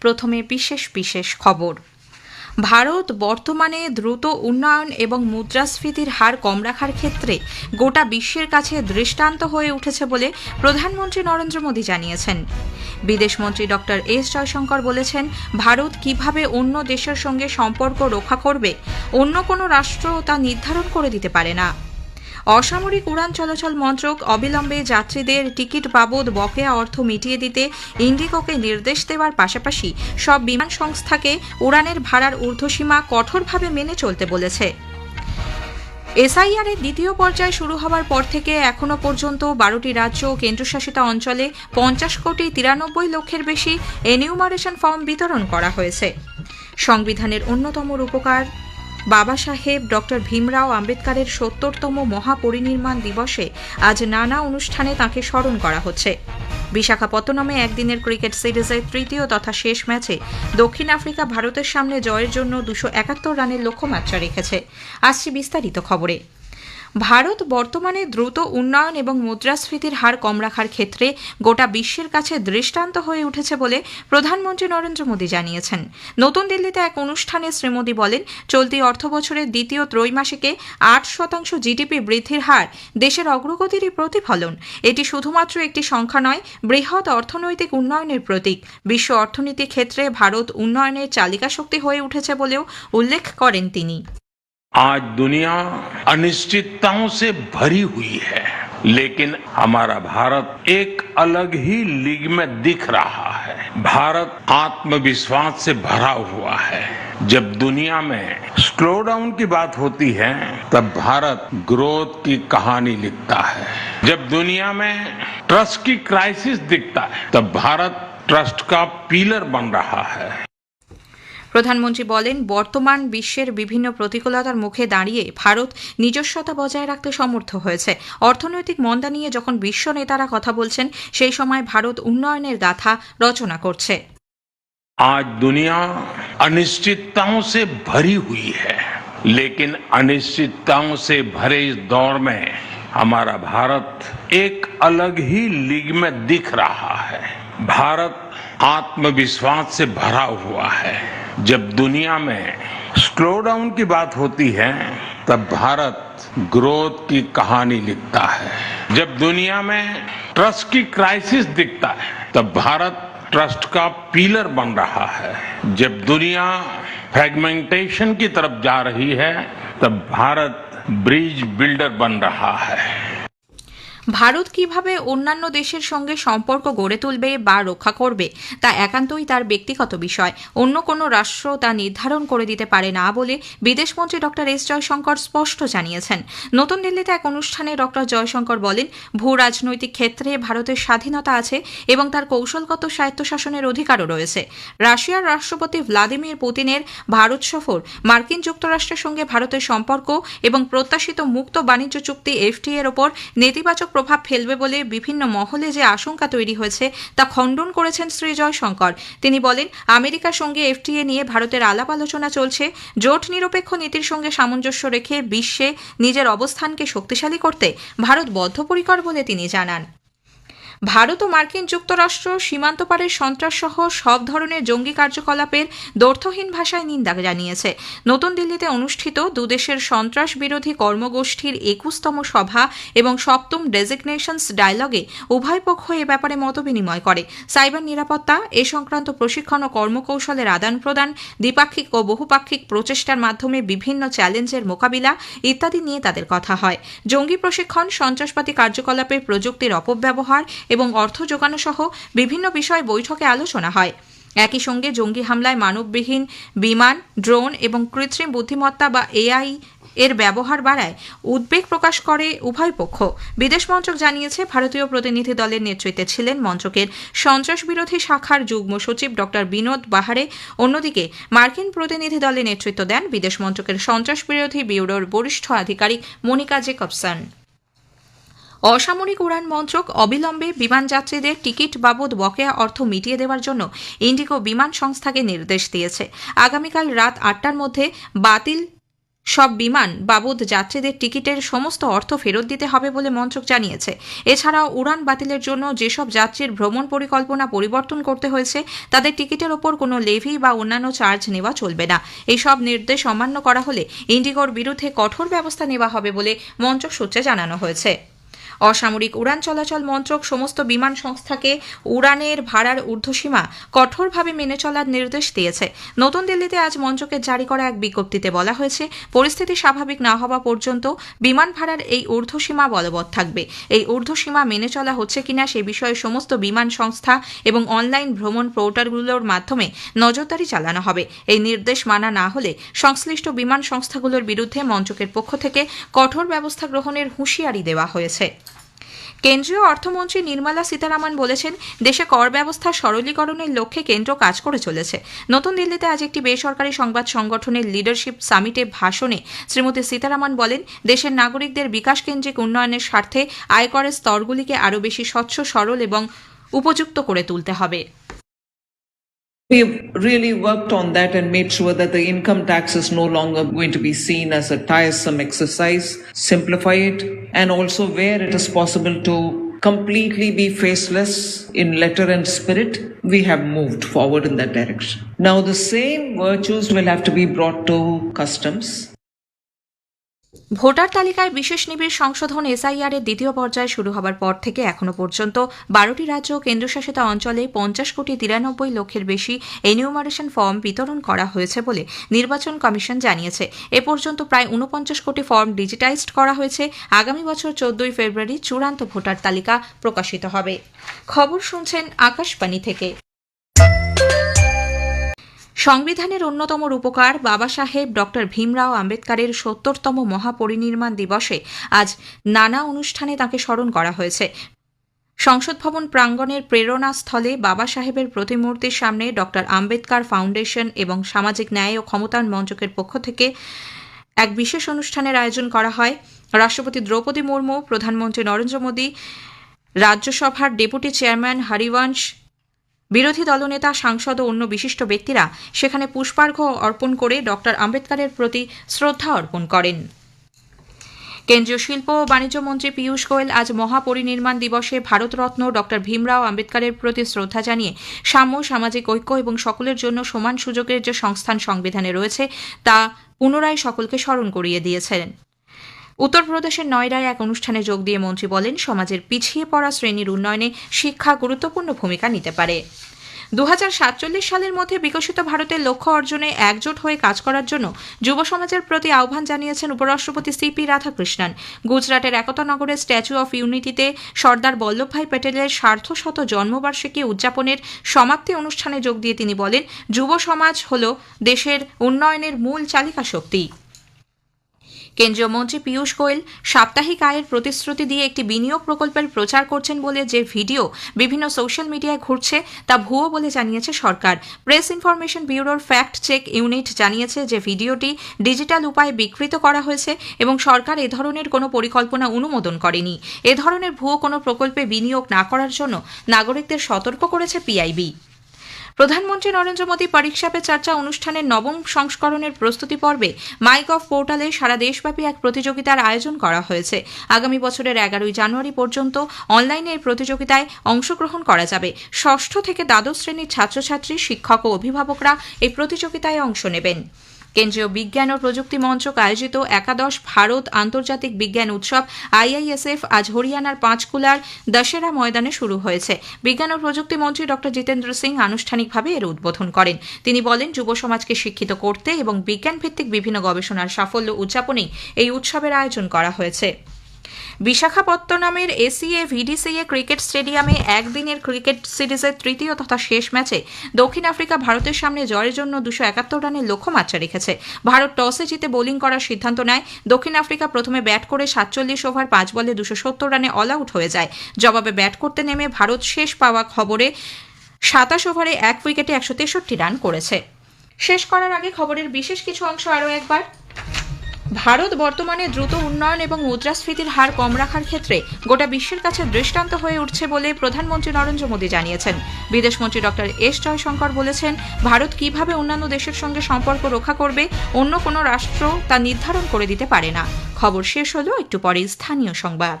প্রথমে বিশেষ বিশেষ খবর। ভারত বর্তমানে দ্রুত উন্নয়ন এবং মুদ্রাস্ফীতির হার কম রাখার ক্ষেত্রে গোটা বিশ্বের কাছে দৃষ্টান্ত হয়ে উঠেছে বলে প্রধানমন্ত্রী নরেন্দ্র মোদী জানিয়েছেন। বিদেশমন্ত্রী ডক্টর এস জয়শঙ্কর বলেছেন, ভারত কীভাবে অন্য দেশের সঙ্গে সম্পর্ক রক্ষা করবে, অন্য কোনো রাষ্ট্র তা নির্ধারণ করে দিতে পারে না। অসামরিক উড়ান চলাচল মন্ত্রক অবিলম্বে যাত্রীদের টিকিট বাবদ বকেয়া অর্থ মিটিয়ে দিতে ইন্ডিগোকে নির্দেশ দেওয়ার পাশাপাশি সব বিমান সংস্থাকে উড়ানের ভাড়ার ঊর্ধ্বসীমা কঠোরভাবে মেনে চলতে বলেছে। এসআইআর এর দ্বিতীয় পর্যায় শুরু হওয়ার পর থেকে এখনও পর্যন্ত বারোটি রাজ্য ও কেন্দ্রশাসিত অঞ্চলে পঞ্চাশ কোটি তিরানব্বই লক্ষের বেশি এনিউমারেশন ফর্ম বিতরণ করা হয়েছে। সংবিধানের অন্যতম রূপকার বাবা সাহেব, ডক্টর ভীমরাও আম্বেদকারের সত্তরতম মহাপরিনির্মাণ দিবসে আজ নানা অনুষ্ঠানে তাঁকে স্মরণ করা হচ্ছে। বিশাখাপত্তনমে একদিনের ক্রিকেট সিরিজের তৃতীয় তথা শেষ ম্যাচে দক্ষিণ আফ্রিকা ভারতের সামনে জয়ের জন্য দুশো একাত্তর রানের লক্ষ্যমাত্রা রেখেছে। আসছি বিস্তারিত খবরে। ভারত বর্তমানে দ্রুত উন্নয়ন এবং মুদ্রাস্ফীতির হার কম রাখার ক্ষেত্রে গোটা বিশ্বের কাছে দৃষ্টান্ত হয়ে উঠেছে বলে প্রধানমন্ত্রী নরেন্দ্র মোদী জানিয়েছেন। নতুন দিল্লিতে এক অনুষ্ঠানে শ্রী মোদী বলেন, চলতি অর্থবছরের দ্বিতীয় ত্রৈমাসিকে আট শতাংশ জিডিপি বৃদ্ধির হার দেশের অগ্রগতিরই প্রতিফলন। এটি শুধুমাত্র একটি সংখ্যা নয়, বৃহৎ অর্থনৈতিক উন্নয়নের প্রতীক। বিশ্ব অর্থনীতি ক্ষেত্রে ভারত উন্নয়নের চালিকা শক্তি হয়ে উঠেছে বলেও উল্লেখ করেন তিনি। आज दुनिया अनिश्चितताओं से भरी हुई है, लेकिन हमारा भारत एक अलग ही लीग में दिख रहा है। भारत आत्मविश्वास से भरा हुआ है। जब दुनिया में स्लो डाउन की बात होती है, तब भारत ग्रोथ की कहानी लिखता है। जब दुनिया में ट्रस्ट की क्राइसिस दिखता है, तब भारत ट्रस्ट का पिलर बन रहा है। প্রধানমন্ত্রী বলেন বর্তমান বিশ্বের বিভিন্ন প্রতিকূলতার মুখে দাঁড়িয়ে ভারত নিজস্বতা বজায় রাখতে সমর্থ হয়েছে অর্থনৈতিক মন্দা নিয়ে যখন বিশ্ব নেতারা কথা বলছেন সেই সময় ভারত উন্নয়নের গাথা রচনা করছে आज दुनिया अनिश्चितताओं से भरी हुई है लेकिन अनिश्चितताओं से भरे इस दौर में हमारा भारत एक अलग ही लीग में दिख रहा है भारत आत्मविश्वास से भरा हुआ है जब दुनिया में स्लो डाउन की बात होती है, तब भारत ग्रोथ की कहानी लिखता है। जब दुनिया में ट्रस्ट की क्राइसिस दिखता है, तब भारत ट्रस्ट का पीलर बन रहा है। जब दुनिया फ्रेगमेंटेशन की तरफ़ जा रही है, तब भारत ब्रिज बिल्डर बन रहा है। ভারত কীভাবে অন্যান্য দেশের সঙ্গে সম্পর্ক গড়ে তুলবে বা রক্ষা করবে, তা একান্তই তার ব্যক্তিগত বিষয়। অন্য কোনো রাষ্ট্র তা নির্ধারণ করে দিতে পারে না বলে বিদেশমন্ত্রী ডক্টর এস জয়শঙ্কর স্পষ্ট জানিয়েছেন। নতুন দিল্লিতে এক অনুষ্ঠানে ডক্টর জয়শঙ্কর বলেন, ভূ রাজনৈতিক ক্ষেত্রে ভারতের স্বাধীনতা আছে এবং তার কৌশলগত স্বায়ত্তশাসনের অধিকারও রয়েছে। রাশিয়ার রাষ্ট্রপতি ভ্লাদিমির পুতিনের ভারত সফর, মার্কিন যুক্তরাষ্ট্রের সঙ্গে ভারতের সম্পর্ক এবং প্রত্যাশিত মুক্ত বাণিজ্য চুক্তি এফটিএর ওপর নেতিবাচক প্রভাব ফেলবে বলে বিভিন্ন মহলে যে আশঙ্কা তৈরি হয়েছে তা খণ্ডন করেছেন শ্রী জয়শঙ্কর। তিনি বলেন, আমেরিকার সঙ্গে এফটিএ নিয়ে ভারতের আলাপ আলোচনা চলছে। জোট নিরপেক্ষ নীতির সঙ্গে সামঞ্জস্য রেখে বিশ্বে নিজের অবস্থানকে শক্তিশালী করতে ভারত বদ্ধপরিকর বলে তিনি জানান। ভারত ও মার্কিন যুক্তরাষ্ট্র সীমান্ত পারের সন্ত্রাসসহ সব ধরনের জঙ্গি কার্যকলাপের দর্থহীন ভাষায় নিন্দা জানিয়েছে। নতুন দিল্লিতে অনুষ্ঠিত দুদেশের সন্ত্রাস বিরোধী কর্মগোষ্ঠীর একুশতম সভা এবং সপ্তম ডেজিগনেশনস ডায়ালগে উভয় পক্ষ এ ব্যাপারে মতবিনিময় করে। সাইবার নিরাপত্তা, এ সংক্রান্ত প্রশিক্ষণ ও কর্মকৌশলের আদান প্রদান, দ্বিপাক্ষিক ও বহুপাক্ষিক প্রচেষ্টার মাধ্যমে বিভিন্ন চ্যালেঞ্জের মোকাবিলা ইত্যাদি নিয়ে তাদের কথা হয়। জঙ্গি প্রশিক্ষণ, সন্ত্রাসবাদী কার্যকলাপের প্রযুক্তির অপব্যবহার এবং অর্থ যোগানো সহ বিভিন্ন বিষয় বৈঠকে আলোচনা হয়। একই সঙ্গে জঙ্গি হামলায় মানববিহীন বিমান, ড্রোন এবং কৃত্রিম বুদ্ধিমত্তা বা এআই এর ব্যবহার বাড়ায় উদ্বেগ প্রকাশ করে উভয় পক্ষ। বিদেশ মন্ত্রক জানিয়েছে, ভারতীয় প্রতিনিধি দলের নেতৃত্বে ছিলেন মন্ত্রকের সন্ত্রাস বিরোধী শাখার যুগ্ম সচিব ডক্টর বিনোদ বাহারে। অন্যদিকে, মার্কিন প্রতিনিধি দলে নেতৃত্ব দেন বিদেশ মন্ত্রকের সন্ত্রাস বিরোধী ব্যুরোর বরিষ্ঠ আধিকারিক মনিকা জেকবসন। অসামরিক উড়ান মন্ত্রক অবিলম্বে বিমান যাত্রীদের টিকিট বাবদ বকেয়া অর্থ মিটিয়ে দেওয়ার জন্য ইন্ডিগো বিমান সংস্থাকে নির্দেশ দিয়েছে। আগামীকাল রাত আটটার মধ্যে বাতিল সব বিমান বাবদ যাত্রীদের টিকিটের সমস্ত অর্থ ফেরত দিতে হবে বলে মন্ত্রক জানিয়েছে। এছাড়াও উড়ান বাতিলের জন্য যেসব যাত্রীর ভ্রমণ পরিকল্পনা পরিবর্তন করতে হয়েছে, তাদের টিকিটের ওপর কোনো লেভি বা অন্যান্য চার্জ নেওয়া চলবে না। এইসব নির্দেশ অমান্য করা হলে ইন্ডিগোর বিরুদ্ধে কঠোর ব্যবস্থা নেওয়া হবে বলে মন্ত্রক সূত্রে জানানো হয়েছে। অসামরিক উড়ান চলাচল মন্ত্রক সমস্ত বিমান সংস্থাকে উড়ানের ভাড়ার ঊর্ধ্বসীমা কঠোরভাবে মেনে চলার নির্দেশ দিয়েছে। নতুন দিল্লিতে আজ মন্ত্রকের জারি করা এক বিজ্ঞপ্তিতে বলা হয়েছে, পরিস্থিতি স্বাভাবিক না হওয়া পর্যন্ত বিমান ভাড়ার এই ঊর্ধ্বসীমা বলবৎ থাকবে। এই ঊর্ধ্বসীমা মেনে চলা হচ্ছে কিনা সে বিষয়ে সমস্ত বিমান সংস্থা এবং অনলাইন ভ্রমণ পোর্টালগুলোর মাধ্যমে নজরদারি চালানো হবে। এই নির্দেশ মানা না হলে সংশ্লিষ্ট বিমান সংস্থাগুলোর বিরুদ্ধে মন্ত্রকের পক্ষ থেকে কঠোর ব্যবস্থা গ্রহণের হুঁশিয়ারি দেওয়া হয়েছে। কেন্দ্রীয় অর্থমন্ত্রী নির্মলা সীতারামন বলেছেন, দেশে কর ব্যবস্থা সরলীকরণের লক্ষ্যে কেন্দ্র কাজ করে চলেছে। নতুন দিল্লিতে আজ একটি বেসরকারি সংবাদ সংগঠনের লিডারশিপ সামিটে ভাষণে শ্রীমতী সীতারামন বলেন, দেশের নাগরিকদের বিকাশ কেন্দ্রিক উন্নয়নের স্বার্থে আয়করের স্তরগুলিকে আরও বেশি স্বচ্ছ, সরল এবং উপযুক্ত করে তুলতে হবে। We've really worked on that and made sure that the income tax is no longer going to be seen as a tiresome exercise, simplify it, and also where it is possible to completely be faceless in letter and spirit, we have moved forward in that direction. Now, the same virtues will have to be brought to customs. Voter তালিকায় বিশেষ নিবিড় সংশোধন SIR এর দ্বিতীয় পর্যায় শুরু হবার পর থেকে এখনও পর্যন্ত বারোটি রাজ্য ও কেন্দ্রশাসিত অঞ্চলে পঞ্চাশ কোটি তিরানব্বই লক্ষের বেশি এনিউমারেশন ফর্ম বিতরণ করা হয়েছে বলে নির্বাচন কমিশন জানিয়েছে। এ পর্যন্ত প্রায় উনপঞ্চাশ কোটি ফর্ম ডিজিটাইজড করা হয়েছে। আগামী বছর চোদ্দই ফেব্রুয়ারি চূড়ান্ত ভোটার তালিকা প্রকাশিত হবে। খবর শুনছেন আকাশবাণী থেকে। সংবিধানের অন্যতম রূপকার বাবা সাহেব ডক্টর ভীমরাও আম্বেদকারের সত্তরতম মহাপরিনির্মাণ দিবসে আজ নানা অনুষ্ঠানে তাকে স্মরণ করা হয়েছে। সংসদ ভবন প্রাঙ্গণের প্রেরণা স্থলে বাবা সাহেবের প্রতিমূর্তির সামনে ডক্টর আম্বেদকার ফাউন্ডেশন এবং সামাজিক ন্যায় ও ক্ষমতায়ন মঞ্চকের পক্ষ থেকে এক বিশেষ অনুষ্ঠানের আয়োজন করা হয়। রাষ্ট্রপতি দ্রৌপদী মুর্মু, প্রধানমন্ত্রী নরেন্দ্র মোদী, রাজ্যসভার ডেপুটি চেয়ারম্যান হরিবংশ বিরোধী দলনেতা, সাংসদ ও অন্য বিশিষ্ট ব্যক্তিরা সেখানে পুষ্পার্ঘ্য অর্পণ করে ডক্টর আম্বেদকরের প্রতি শ্রদ্ধা অর্পণ করেন। কেন্দ্রীয় শিল্প ও বাণিজ্য মন্ত্রী পীয়ূষ গোয়েল আজ মহাপরিনির্মাণ দিবসে ভারতরত্ন ডক্টর ভীমরাও আম্বেদকরের প্রতি শ্রদ্ধা জানিয়ে সাম্য, সামাজিক ঐক্য এবং সকলের জন্য সমান সুযোগের যে সংস্থান সংবিধানে রয়েছে, তা পুনরায় সকলকে স্মরণ করিয়ে দিয়েছেন। উত্তরপ্রদেশের নয়ডায় এক অনুষ্ঠানে যোগ দিয়ে মন্ত্রী বলেন, সমাজের পিছিয়ে পড়া শ্রেণির উন্নয়নে শিক্ষা গুরুত্বপূর্ণ ভূমিকা নিতে পারে। দু হাজার সাতচল্লিশ সালের মধ্যে বিকশিত ভারতের লক্ষ্য অর্জনে একজোট হয়ে কাজ করার জন্য যুব সমাজের প্রতি আহ্বান জানিয়েছেন উপরাষ্ট্রপতি সিপি রাধাকৃষ্ণন। গুজরাটের একতা নগরের স্ট্যাচু অফ ইউনিটিতে সর্দার বল্লভভাই প্যাটেলের সার্ধশত জন্মবার্ষিকী উদযাপনের সমাপ্তি অনুষ্ঠানে যোগ দিয়ে তিনি বলেন, যুব সমাজ হল দেশের উন্নয়নের মূল চালিকা শক্তি কেন্দ্রীয় মন্ত্রী পীয়ূষ গোয়েল সাপ্তাহিক আয়ের প্রতিশ্রুতি দিয়ে একটি বিনিয়োগ প্রকল্পের প্রচার করছেন বলে যে ভিডিও বিভিন্ন সোশ্যাল মিডিয়ায় ঘুরছে তা ভুয়ো বলে জানিয়েছে সরকার। প্রেস ইনফরমেশন ব্যুরোর ফ্যাক্ট চেক ইউনিট জানিয়েছে যে ভিডিওটি ডিজিটাল উপায়ে বিকৃত করা হয়েছে এবং সরকার এ ধরনের কোনো পরিকল্পনা অনুমোদন করেনি। এ ধরনের ভুয়ো কোনো প্রকল্পে বিনিয়োগ না করার জন্য নাগরিকদের সতর্ক করেছে পিআইবি প্রধানমন্ত্রী নরেন্দ্র মোদী পরীক্ষা পে চর্চা অনুষ্ঠানের নবম সংস্করণের প্রস্তুতি পর্বে মাইক অফ পোর্টালে সারা দেশব্যাপী এক প্রতিযোগিতার আয়োজন করা হয়েছে। আগামী বছরের এগারোই জানুয়ারি পর্যন্ত অনলাইনে এই প্রতিযোগিতায় অংশগ্রহণ করা যাবে। ষষ্ঠ থেকে দ্বাদশ শ্রেণির ছাত্রছাত্রী, শিক্ষক ও অভিভাবকরা এই প্রতিযোগিতায় অংশ নেবেন। কেন্দ্রীয় বিজ্ঞান ও প্রযুক্তি মন্ত্রক আয়োজিত একাদশ ভারত আন্তর্জাতিক বিজ্ঞান উৎসব, আইআইএসএফ, আজ হরিয়ানার পাঁচকুলার দশেরা ময়দানে শুরু হয়েছে। বিজ্ঞান ও প্রযুক্তি মন্ত্রী ড জিতেন্দ্র সিং আনুষ্ঠানিকভাবে এর উদ্বোধন করেন। তিনি বলেন, যুব সমাজকে শিক্ষিত করতে এবং বিজ্ঞান ভিত্তিক বিভিন্ন গবেষণার সাফল্য উদযাপনেই এই উৎসবের আয়োজন করা হয়েছে। বিশাখাপত্তনমের এসিএ ভিডিসিএ ক্রিকেট স্টেডিয়ামে একদিনের ক্রিকেট সিরিজের তৃতীয় তথা শেষ ম্যাচে দক্ষিণ আফ্রিকা ভারতের সামনে জয়ের জন্য দুশো একাত্তর রানের লক্ষ্যমাত্রা রেখেছে। ভারত টসে জিতে বোলিং করার সিদ্ধান্ত নেয়। দক্ষিণ আফ্রিকা প্রথমে ব্যাট করে সাতচল্লিশ ওভার, পাঁচ বলে দুশো সত্তর রানে অল আউট হয়ে যায়। জবাবে ব্যাট করতে নেমে ভারত শেষ পাওয়া খবরে সাতাশ ওভারে এক উইকেটে একশো তেষট্টি রান করেছে। শেষ করার আগে খবরের বিশেষ কিছু অংশ আরও একবার। ভারত বর্তমানে দ্রুত উন্নয়ন এবং মুদ্রাস্ফীতির হার কম রাখার ক্ষেত্রে গোটা বিশ্বের কাছে দৃষ্টান্ত হয়ে উঠছে বলে প্রধানমন্ত্রী নরেন্দ্র মোদী জানিয়েছেন। বিদেশমন্ত্রী ডক্টর এস জয়শঙ্কর বলেছেন, ভারত কীভাবে অন্যান্য দেশের সঙ্গে সম্পর্ক রক্ষা করবে, অন্য কোনো রাষ্ট্র তা নির্ধারণ করে দিতে পারে না। খবর শেষ হলো একটু পরে স্থানীয় সংবাদ।